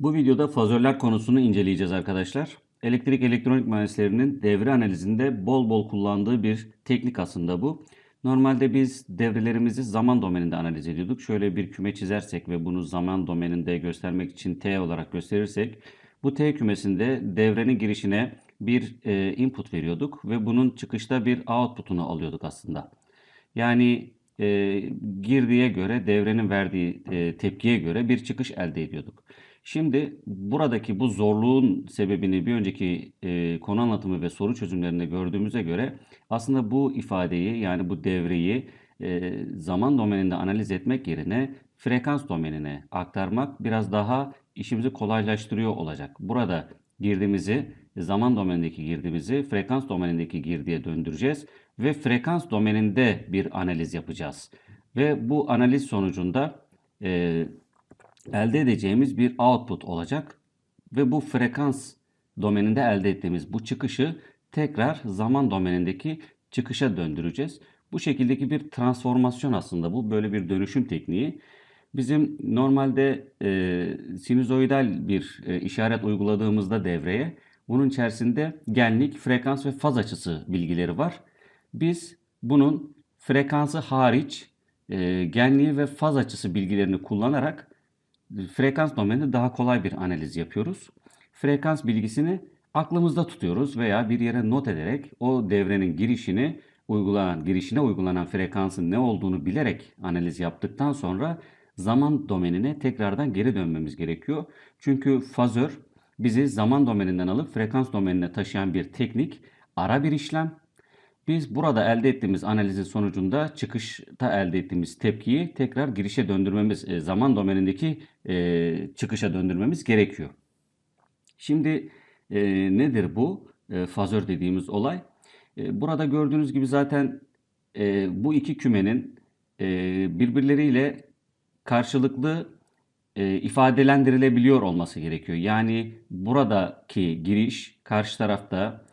Bu videoda fazörler konusunu inceleyeceğiz arkadaşlar. Elektrik elektronik mühendislerinin devre analizinde bol bol kullandığı bir teknik aslında bu. Normalde biz devrelerimizi zaman domeninde analiz ediyorduk. Şöyle bir küme çizersek ve bunu zaman domeninde göstermek için T olarak gösterirsek bu T kümesinde devrenin girişine bir e, input veriyorduk ve bunun çıkışta bir output'unu alıyorduk aslında. Yani e, girdiye göre devrenin verdiği e, tepkiye göre bir çıkış elde ediyorduk. Şimdi buradaki bu zorluğun sebebini bir önceki e, konu anlatımı ve soru çözümlerinde gördüğümüze göre aslında bu ifadeyi yani bu devreyi e, zaman domeninde analiz etmek yerine frekans domenine aktarmak biraz daha işimizi kolaylaştırıyor olacak. Burada girdiğimizi zaman domenindeki girdiğimizi frekans domenindeki girdiye döndüreceğiz ve frekans domeninde bir analiz yapacağız. Ve bu analiz sonucunda e, elde edeceğimiz bir output olacak ve bu frekans domeninde elde ettiğimiz bu çıkışı tekrar zaman domenindeki çıkışa döndüreceğiz. Bu şekildeki bir transformasyon aslında bu böyle bir dönüşüm tekniği. Bizim normalde e, sinüzoidal bir e, işaret uyguladığımızda devreye bunun içerisinde genlik, frekans ve faz açısı bilgileri var. Biz bunun frekansı hariç e, genliği ve faz açısı bilgilerini kullanarak frekans domeninde daha kolay bir analiz yapıyoruz. Frekans bilgisini aklımızda tutuyoruz veya bir yere not ederek o devrenin girişini uygulanan, girişine uygulanan frekansın ne olduğunu bilerek analiz yaptıktan sonra zaman domenine tekrardan geri dönmemiz gerekiyor. Çünkü fazör bizi zaman domeninden alıp frekans domenine taşıyan bir teknik, ara bir işlem. Biz burada elde ettiğimiz analizin sonucunda çıkışta elde ettiğimiz tepkiyi tekrar girişe döndürmemiz, e, zaman domenindeki e, çıkışa döndürmemiz gerekiyor. Şimdi e, nedir bu fazör dediğimiz olay? Burada gördüğünüz gibi zaten bu iki kümenin birbirleriyle karşılıklı e, ifadelendirilebiliyor olması gerekiyor. Yani buradaki giriş karşı tarafta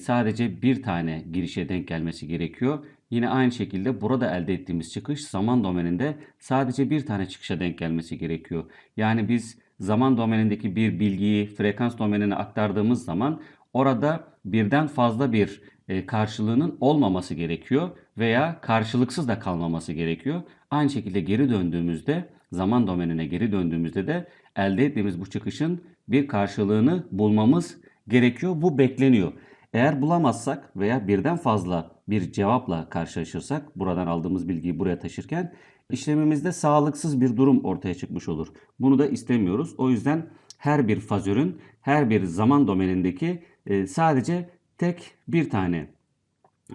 sadece bir tane girişe denk gelmesi gerekiyor. Yine aynı şekilde burada elde ettiğimiz çıkış zaman domeninde sadece bir tane çıkışa denk gelmesi gerekiyor. Yani biz zaman domenindeki bir bilgiyi frekans domenine aktardığımız zaman orada birden fazla bir e, karşılığının olmaması gerekiyor veya karşılıksız da kalmaması gerekiyor. Aynı şekilde geri döndüğümüzde zaman domenine geri döndüğümüzde de elde ettiğimiz bu çıkışın bir karşılığını bulmamız gerekiyor. Bu bekleniyor. Eğer bulamazsak veya birden fazla bir cevapla karşılaşırsak buradan aldığımız bilgiyi buraya taşırken işlemimizde sağlıksız bir durum ortaya çıkmış olur. Bunu da istemiyoruz. O yüzden her bir fazörün her bir zaman domenindeki e, sadece tek bir tane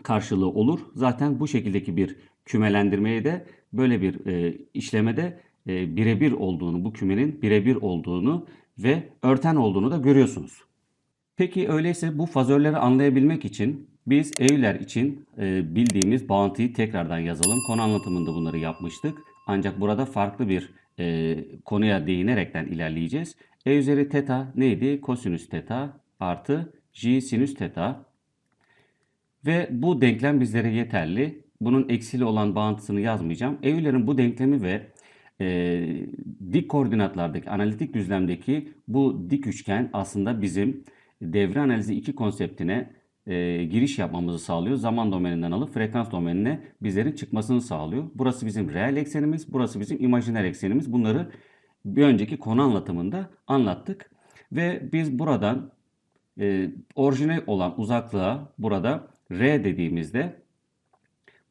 karşılığı olur. Zaten bu şekildeki bir kümelendirmeye de böyle bir e, işlemede e, birebir olduğunu, bu kümenin birebir olduğunu ve örten olduğunu da görüyorsunuz. Peki öyleyse bu fazörleri anlayabilmek için biz Euler için e, bildiğimiz bağıntıyı tekrardan yazalım. Konu anlatımında bunları yapmıştık. Ancak burada farklı bir e, konuya değinerekten ilerleyeceğiz. E üzeri teta neydi? Kosinüs teta artı j sinüs teta. Ve bu denklem bizlere yeterli. Bunun eksili olan bağıntısını yazmayacağım. Euler'in bu denklemi ve e, dik koordinatlardaki analitik düzlemdeki bu dik üçgen aslında bizim devre analizi 2 konseptine e, giriş yapmamızı sağlıyor. Zaman domeninden alıp frekans domenine bizlerin çıkmasını sağlıyor. Burası bizim reel eksenimiz, burası bizim imajiner eksenimiz. Bunları bir önceki konu anlatımında anlattık. Ve biz buradan e, orijinal olan uzaklığa burada r dediğimizde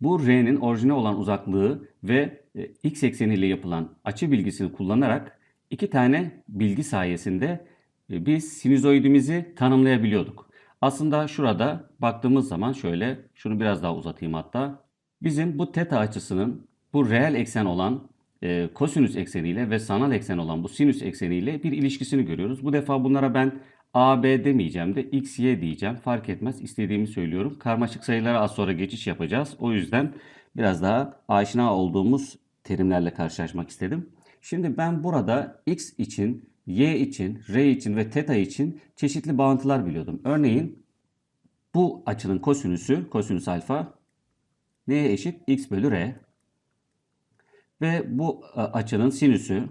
bu r'nin orijinal olan uzaklığı ve e, x ekseniyle yapılan açı bilgisini kullanarak iki tane bilgi sayesinde biz sinüzoidimizi tanımlayabiliyorduk. Aslında şurada baktığımız zaman şöyle şunu biraz daha uzatayım hatta. Bizim bu teta açısının bu reel eksen olan e, kosinüs ekseniyle ve sanal eksen olan bu sinüs ekseniyle bir ilişkisini görüyoruz. Bu defa bunlara ben A, B demeyeceğim de X, Y diyeceğim. Fark etmez. İstediğimi söylüyorum. Karmaşık sayılara az sonra geçiş yapacağız. O yüzden biraz daha aşina olduğumuz terimlerle karşılaşmak istedim. Şimdi ben burada X için, Y için, R için ve teta için çeşitli bağıntılar biliyordum. Örneğin bu açının kosinüsü, kosinüs alfa neye eşit? X bölü R. Ve bu e, açının sinüsü,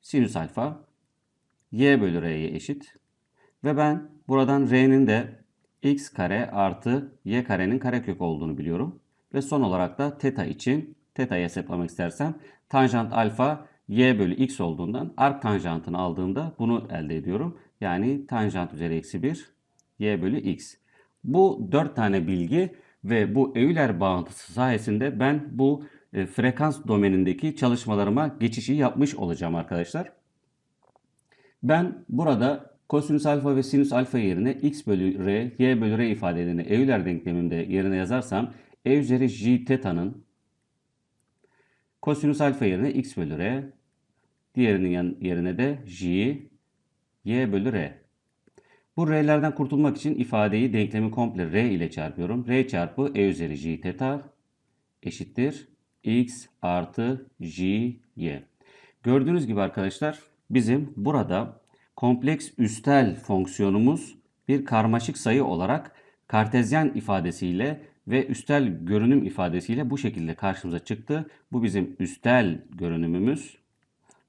sinüs alfa y bölü r'ye eşit. Ve ben buradan r'nin de x kare artı y karenin karekök olduğunu biliyorum. Ve son olarak da teta için teta'yı hesaplamak istersem tanjant alfa y bölü x olduğundan arc tanjantını aldığımda bunu elde ediyorum. Yani tanjant üzeri eksi 1 y bölü x. Bu 4 tane bilgi ve bu Euler bağıntısı sayesinde ben bu e, frekans domenindeki çalışmalarıma geçişi yapmış olacağım arkadaşlar. Ben burada kosinüs alfa ve sinüs alfa yerine x bölü r, y bölü r ifadelerini Euler denkleminde yerine yazarsam e üzeri j teta'nın kosinüs alfa yerine x bölü r, diğerinin yerine de j, y bölü r. Bu r'lerden kurtulmak için ifadeyi denklemi komple r ile çarpıyorum. r çarpı e üzeri j teta eşittir x artı j y. Gördüğünüz gibi arkadaşlar bizim burada kompleks üstel fonksiyonumuz bir karmaşık sayı olarak kartezyen ifadesiyle ve üstel görünüm ifadesiyle bu şekilde karşımıza çıktı. Bu bizim üstel görünümümüz.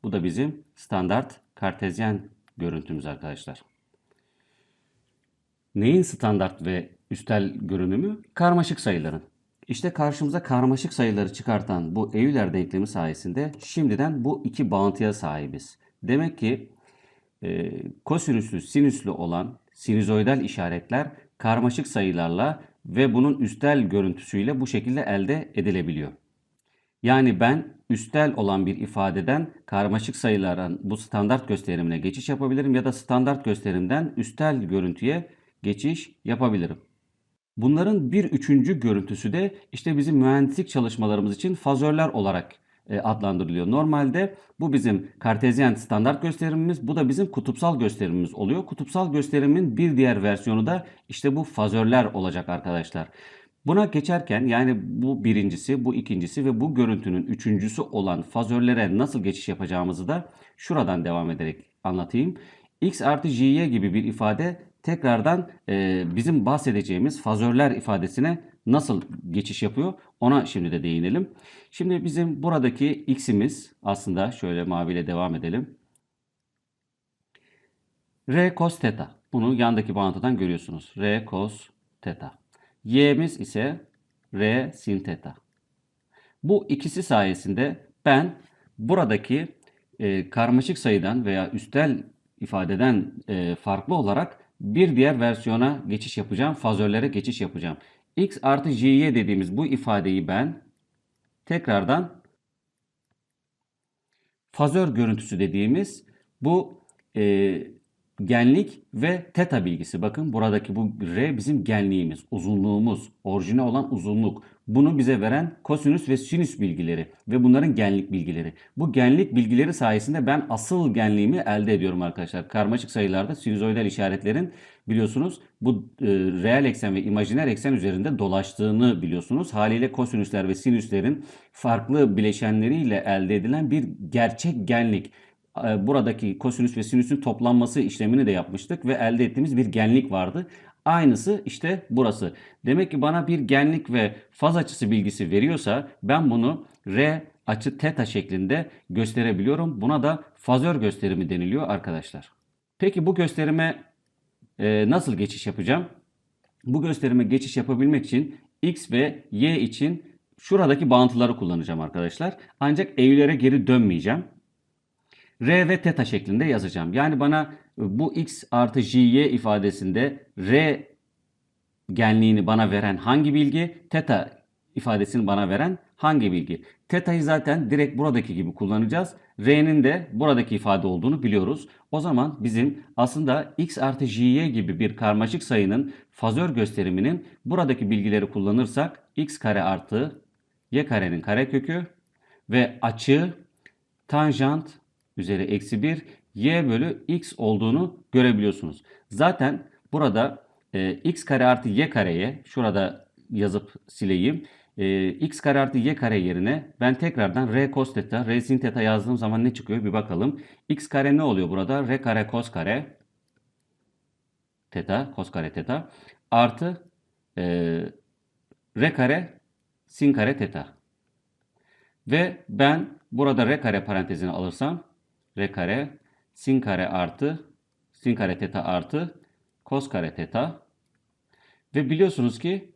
Bu da bizim standart kartezyen görüntümüz arkadaşlar. Neyin standart ve üstel görünümü? Karmaşık sayıların. İşte karşımıza karmaşık sayıları çıkartan bu Euler denklemi sayesinde şimdiden bu iki bağıntıya sahibiz. Demek ki e, kosinüslü, sinüslü olan sinüzoidal işaretler karmaşık sayılarla ve bunun üstel görüntüsüyle bu şekilde elde edilebiliyor. Yani ben üstel olan bir ifadeden karmaşık sayıların bu standart gösterimine geçiş yapabilirim ya da standart gösterimden üstel görüntüye geçiş yapabilirim. Bunların bir üçüncü görüntüsü de işte bizim mühendislik çalışmalarımız için fazörler olarak adlandırılıyor. Normalde bu bizim kartezyen standart gösterimimiz, bu da bizim kutupsal gösterimimiz oluyor. Kutupsal gösterimin bir diğer versiyonu da işte bu fazörler olacak arkadaşlar. Buna geçerken yani bu birincisi, bu ikincisi ve bu görüntünün üçüncüsü olan fazörlere nasıl geçiş yapacağımızı da şuradan devam ederek anlatayım. x artı jy gibi bir ifade tekrardan e, bizim bahsedeceğimiz fazörler ifadesine nasıl geçiş yapıyor ona şimdi de değinelim. Şimdi bizim buradaki x'imiz aslında şöyle maviyle devam edelim. R cos theta. Bunu yandaki bağıntıdan görüyorsunuz. R cos theta. Y'miz ise R sin theta. Bu ikisi sayesinde ben buradaki e, karmaşık sayıdan veya üstel ifadeden e, farklı olarak bir diğer versiyona geçiş yapacağım. Fazörlere geçiş yapacağım. x artı jy dediğimiz bu ifadeyi ben tekrardan fazör görüntüsü dediğimiz bu e, genlik ve teta bilgisi. Bakın buradaki bu r bizim genliğimiz, uzunluğumuz, orijine olan uzunluk. Bunu bize veren kosinüs ve sinüs bilgileri ve bunların genlik bilgileri. Bu genlik bilgileri sayesinde ben asıl genliğimi elde ediyorum arkadaşlar. Karmaşık sayılarda sinüzoidal işaretlerin biliyorsunuz bu e, reel eksen ve imajiner eksen üzerinde dolaştığını biliyorsunuz. Haliyle kosinüsler ve sinüslerin farklı bileşenleriyle elde edilen bir gerçek genlik buradaki kosinüs ve sinüsün toplanması işlemini de yapmıştık ve elde ettiğimiz bir genlik vardı. Aynısı işte burası. Demek ki bana bir genlik ve faz açısı bilgisi veriyorsa ben bunu R açı teta şeklinde gösterebiliyorum. Buna da fazör gösterimi deniliyor arkadaşlar. Peki bu gösterime e, nasıl geçiş yapacağım? Bu gösterime geçiş yapabilmek için x ve y için şuradaki bağıntıları kullanacağım arkadaşlar. Ancak eğrilere geri dönmeyeceğim. R ve teta şeklinde yazacağım. Yani bana bu x artı jy ifadesinde r genliğini bana veren hangi bilgi? Teta ifadesini bana veren hangi bilgi? Teta'yı zaten direkt buradaki gibi kullanacağız. R'nin de buradaki ifade olduğunu biliyoruz. O zaman bizim aslında x artı jy gibi bir karmaşık sayının fazör gösteriminin buradaki bilgileri kullanırsak x kare artı y karenin karekökü ve açı tanjant üzeri eksi 1 y bölü x olduğunu görebiliyorsunuz. Zaten burada e, x kare artı y kareye şurada yazıp sileyim. E, x kare artı y kare yerine ben tekrardan r cos theta, r sin theta yazdığım zaman ne çıkıyor bir bakalım. x kare ne oluyor burada? r kare cos kare theta, cos kare theta artı e, r kare sin kare theta. Ve ben burada r kare parantezini alırsam r kare sin kare artı sin kare teta artı kos kare teta ve biliyorsunuz ki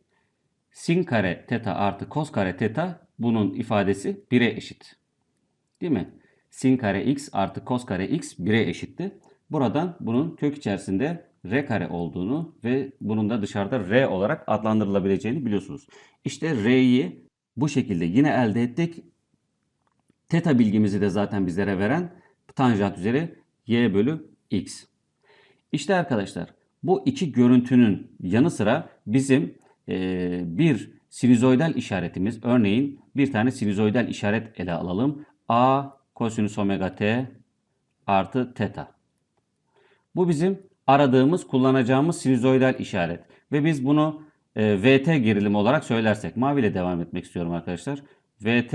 sin kare teta artı kos kare teta bunun ifadesi 1'e eşit. Değil mi? Sin kare x artı kos kare x 1'e eşitti. Buradan bunun kök içerisinde r kare olduğunu ve bunun da dışarıda r olarak adlandırılabileceğini biliyorsunuz. İşte r'yi bu şekilde yine elde ettik. Teta bilgimizi de zaten bizlere veren tanjant üzeri y bölü x. İşte arkadaşlar bu iki görüntünün yanı sıra bizim e, bir sinüzoidal işaretimiz örneğin bir tane sinüzoidal işaret ele alalım. A kosinüs omega t artı teta. Bu bizim aradığımız, kullanacağımız sinüzoidal işaret. Ve biz bunu e, VT gerilim olarak söylersek, maviyle devam etmek istiyorum arkadaşlar. VT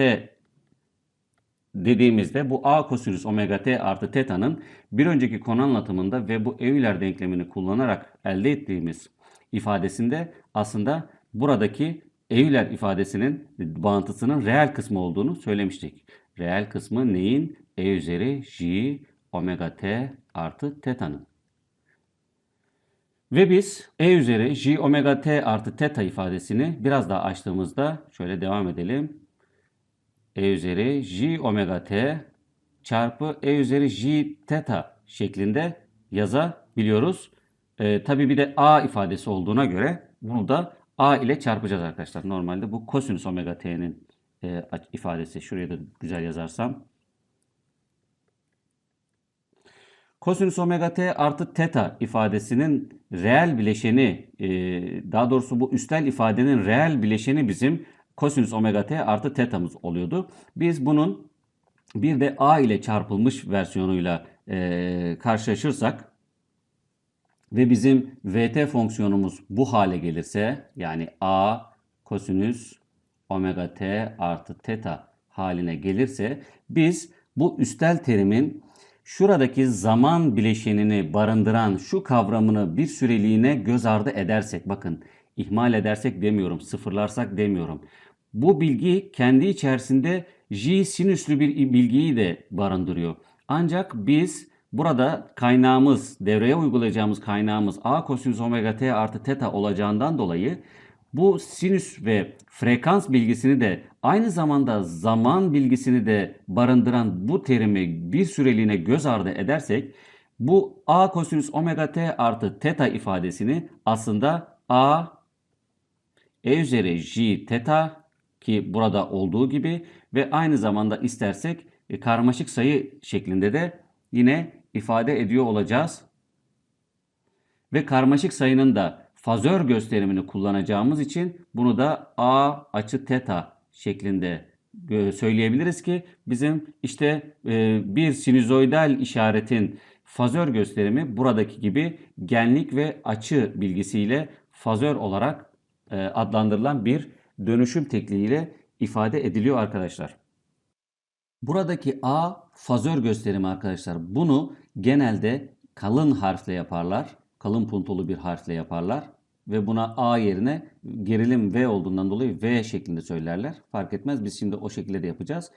dediğimizde bu A kosinüs omega t artı teta'nın bir önceki konu anlatımında ve bu Euler denklemini kullanarak elde ettiğimiz ifadesinde aslında buradaki Euler ifadesinin bağıntısının reel kısmı olduğunu söylemiştik. Reel kısmı neyin? E üzeri j omega t artı teta'nın. Ve biz e üzeri j omega t artı teta ifadesini biraz daha açtığımızda şöyle devam edelim. E üzeri j omega t çarpı e üzeri j teta şeklinde yazabiliyoruz. E, tabii bir de a ifadesi olduğuna göre bunu da a ile çarpacağız arkadaşlar. Normalde bu kosinüs omega t'nin e, ifadesi. Şuraya da güzel yazarsam. Kosinüs omega t artı teta ifadesinin reel bileşeni, e, daha doğrusu bu üstel ifadenin reel bileşeni bizim kosinüs omega t artı teta'mız oluyordu. Biz bunun bir de a ile çarpılmış versiyonuyla e, karşılaşırsak ve bizim vt fonksiyonumuz bu hale gelirse yani a kosinüs omega t artı teta haline gelirse biz bu üstel terimin şuradaki zaman bileşenini barındıran şu kavramını bir süreliğine göz ardı edersek bakın ihmal edersek demiyorum sıfırlarsak demiyorum. Bu bilgi kendi içerisinde j sinüslü bir bilgiyi de barındırıyor. Ancak biz burada kaynağımız devreye uygulayacağımız kaynağımız a kosinüs omega t artı teta olacağından dolayı bu sinüs ve frekans bilgisini de aynı zamanda zaman bilgisini de barındıran bu terimi bir süreliğine göz ardı edersek bu a kosinüs omega t artı teta ifadesini aslında a e üzeri j teta ki burada olduğu gibi ve aynı zamanda istersek e, karmaşık sayı şeklinde de yine ifade ediyor olacağız. Ve karmaşık sayının da fazör gösterimini kullanacağımız için bunu da a açı teta şeklinde e, söyleyebiliriz ki bizim işte e, bir sinüzoidal işaretin fazör gösterimi buradaki gibi genlik ve açı bilgisiyle fazör olarak adlandırılan bir dönüşüm tekniğiyle ifade ediliyor arkadaşlar. Buradaki A fazör gösterimi arkadaşlar. Bunu genelde kalın harfle yaparlar. Kalın puntolu bir harfle yaparlar. Ve buna A yerine gerilim V olduğundan dolayı V şeklinde söylerler. Fark etmez biz şimdi o şekilde de yapacağız.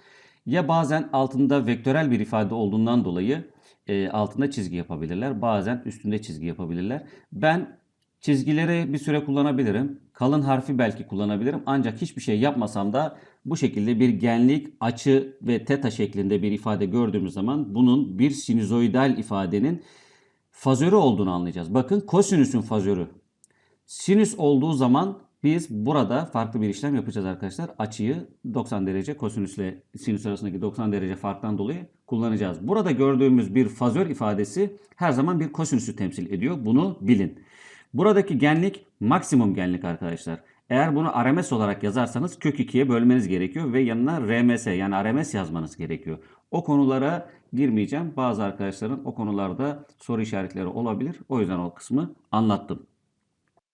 Ya bazen altında vektörel bir ifade olduğundan dolayı e, altında çizgi yapabilirler. Bazen üstünde çizgi yapabilirler. Ben çizgileri bir süre kullanabilirim. Kalın harfi belki kullanabilirim. Ancak hiçbir şey yapmasam da bu şekilde bir genlik, açı ve teta şeklinde bir ifade gördüğümüz zaman bunun bir sinüzoidal ifadenin fazörü olduğunu anlayacağız. Bakın kosinüsün fazörü. Sinüs olduğu zaman biz burada farklı bir işlem yapacağız arkadaşlar. Açıyı 90 derece kosinüsle sinüs arasındaki 90 derece farktan dolayı kullanacağız. Burada gördüğümüz bir fazör ifadesi her zaman bir kosinüsü temsil ediyor. Bunu bilin. Buradaki genlik maksimum genlik arkadaşlar. Eğer bunu RMS olarak yazarsanız kök 2'ye bölmeniz gerekiyor ve yanına RMS yani RMS yazmanız gerekiyor. O konulara girmeyeceğim. Bazı arkadaşların o konularda soru işaretleri olabilir. O yüzden o kısmı anlattım.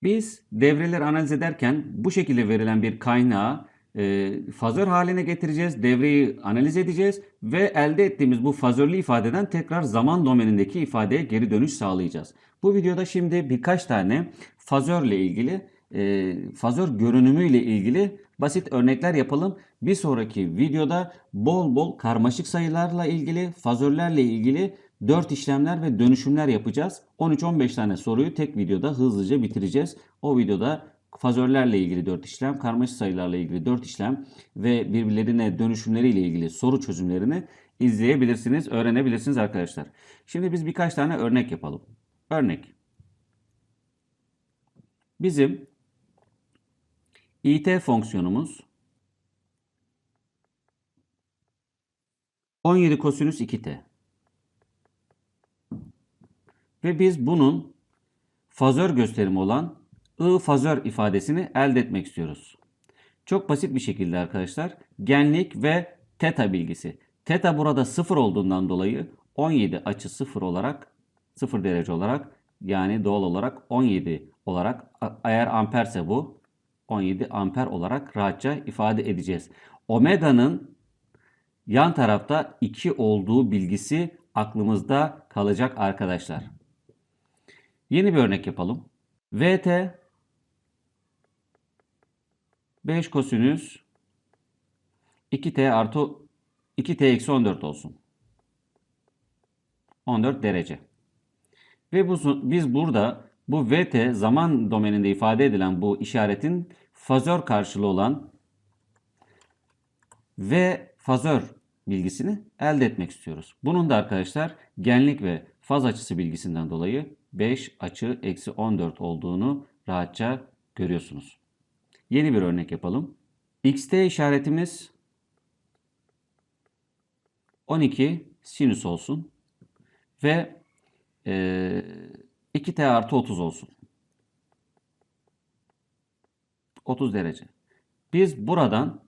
Biz devreleri analiz ederken bu şekilde verilen bir kaynağı e, fazör haline getireceğiz. Devreyi analiz edeceğiz ve elde ettiğimiz bu fazörlü ifadeden tekrar zaman domenindeki ifadeye geri dönüş sağlayacağız. Bu videoda şimdi birkaç tane fazörle ilgili, e, fazör görünümüyle ilgili basit örnekler yapalım. Bir sonraki videoda bol bol karmaşık sayılarla ilgili, fazörlerle ilgili 4 işlemler ve dönüşümler yapacağız. 13-15 tane soruyu tek videoda hızlıca bitireceğiz. O videoda fazörlerle ilgili 4 işlem, karmaşık sayılarla ilgili 4 işlem ve birbirlerine dönüşümleriyle ilgili soru çözümlerini izleyebilirsiniz, öğrenebilirsiniz arkadaşlar. Şimdi biz birkaç tane örnek yapalım. Örnek. Bizim it fonksiyonumuz 17 kosinüs 2t. Ve biz bunun fazör gösterimi olan I fazör ifadesini elde etmek istiyoruz. Çok basit bir şekilde arkadaşlar genlik ve teta bilgisi. Teta burada 0 olduğundan dolayı 17 açı 0 olarak 0 derece olarak yani doğal olarak 17 olarak eğer amperse bu 17 amper olarak rahatça ifade edeceğiz. Omega'nın yan tarafta 2 olduğu bilgisi aklımızda kalacak arkadaşlar. Yeni bir örnek yapalım. VT 5 kosinüs 2t artı 2t eksi 14 olsun. 14 derece. Ve bu, biz burada bu vt zaman domeninde ifade edilen bu işaretin fazör karşılığı olan v fazör bilgisini elde etmek istiyoruz. Bunun da arkadaşlar genlik ve faz açısı bilgisinden dolayı 5 açı eksi 14 olduğunu rahatça görüyorsunuz. Yeni bir örnek yapalım. xt işaretimiz 12 sinüs olsun ve e, 2t artı 30 olsun. 30 derece. Biz buradan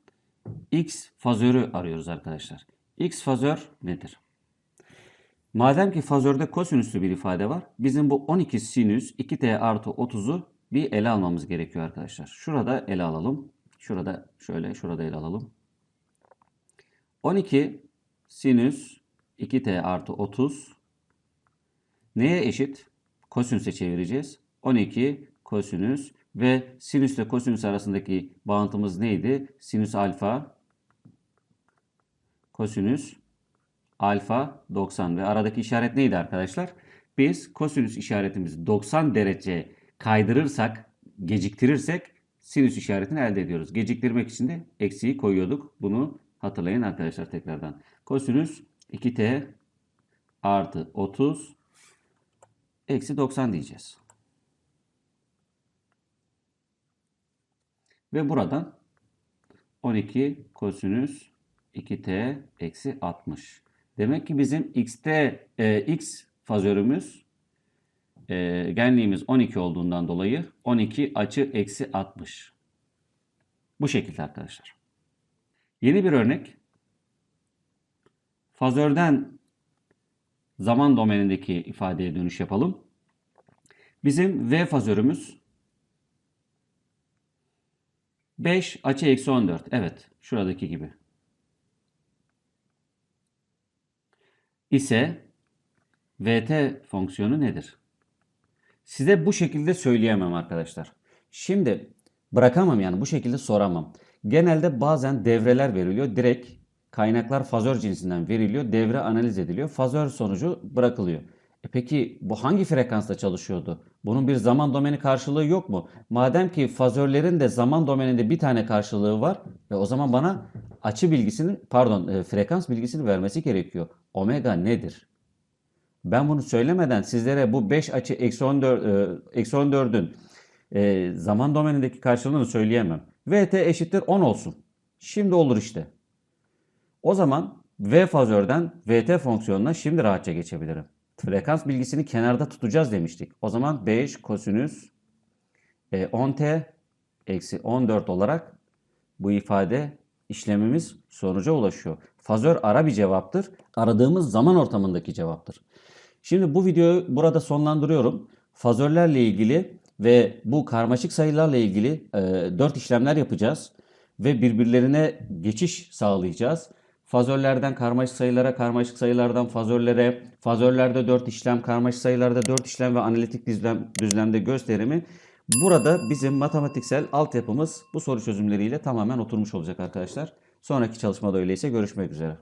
x fazörü arıyoruz arkadaşlar. x fazör nedir? Madem ki fazörde kosinüslü bir ifade var, bizim bu 12 sinüs 2t artı 30'u bir ele almamız gerekiyor arkadaşlar. Şurada ele alalım. Şurada şöyle, şurada ele alalım. 12 sinüs 2t artı 30 neye eşit? Kosinüse çevireceğiz. 12 kosinüs ve sinüs ile kosinüs arasındaki bağıntımız neydi? Sinüs alfa kosinüs alfa 90 ve aradaki işaret neydi arkadaşlar? Biz kosinüs işaretimizi 90 derece kaydırırsak, geciktirirsek sinüs işaretini elde ediyoruz. Geciktirmek için de eksiği koyuyorduk. Bunu hatırlayın arkadaşlar tekrardan. Kosinüs 2t artı 30 eksi 90 diyeceğiz. Ve buradan 12 kosinüs 2t eksi 60. Demek ki bizim x'te e, x fazörümüz e, genliğimiz 12 olduğundan dolayı 12 açı eksi 60. Bu şekilde arkadaşlar. Yeni bir örnek. Fazörden zaman domenindeki ifadeye dönüş yapalım. Bizim V fazörümüz 5 açı eksi 14. Evet şuradaki gibi. ise VT fonksiyonu nedir? Size bu şekilde söyleyemem arkadaşlar. Şimdi bırakamam yani bu şekilde soramam. Genelde bazen devreler veriliyor. Direkt kaynaklar fazör cinsinden veriliyor. Devre analiz ediliyor. Fazör sonucu bırakılıyor. E peki bu hangi frekansta çalışıyordu? Bunun bir zaman domeni karşılığı yok mu? Madem ki fazörlerin de zaman domeninde bir tane karşılığı var ve o zaman bana açı bilgisini pardon e, frekans bilgisini vermesi gerekiyor. Omega nedir? Ben bunu söylemeden sizlere bu 5 açı eksi 14, e, eksi 14'ün e, zaman domenindeki karşılığını söyleyemem. VT eşittir 10 olsun. Şimdi olur işte. O zaman V fazörden VT fonksiyonuna şimdi rahatça geçebilirim. Frekans bilgisini kenarda tutacağız demiştik. O zaman 5 kosinüs 10t e, eksi 14 olarak bu ifade işlemimiz sonuca ulaşıyor. Fazör ara bir cevaptır. Aradığımız zaman ortamındaki cevaptır. Şimdi bu videoyu burada sonlandırıyorum. Fazörlerle ilgili ve bu karmaşık sayılarla ilgili e, 4 işlemler yapacağız. Ve birbirlerine geçiş sağlayacağız. Fazörlerden karmaşık sayılara, karmaşık sayılardan fazörlere, fazörlerde 4 işlem, karmaşık sayılarda 4 işlem ve analitik düzlem, düzlemde gösterimi. Burada bizim matematiksel altyapımız bu soru çözümleriyle tamamen oturmuş olacak arkadaşlar. Sonraki çalışmada öyleyse görüşmek üzere.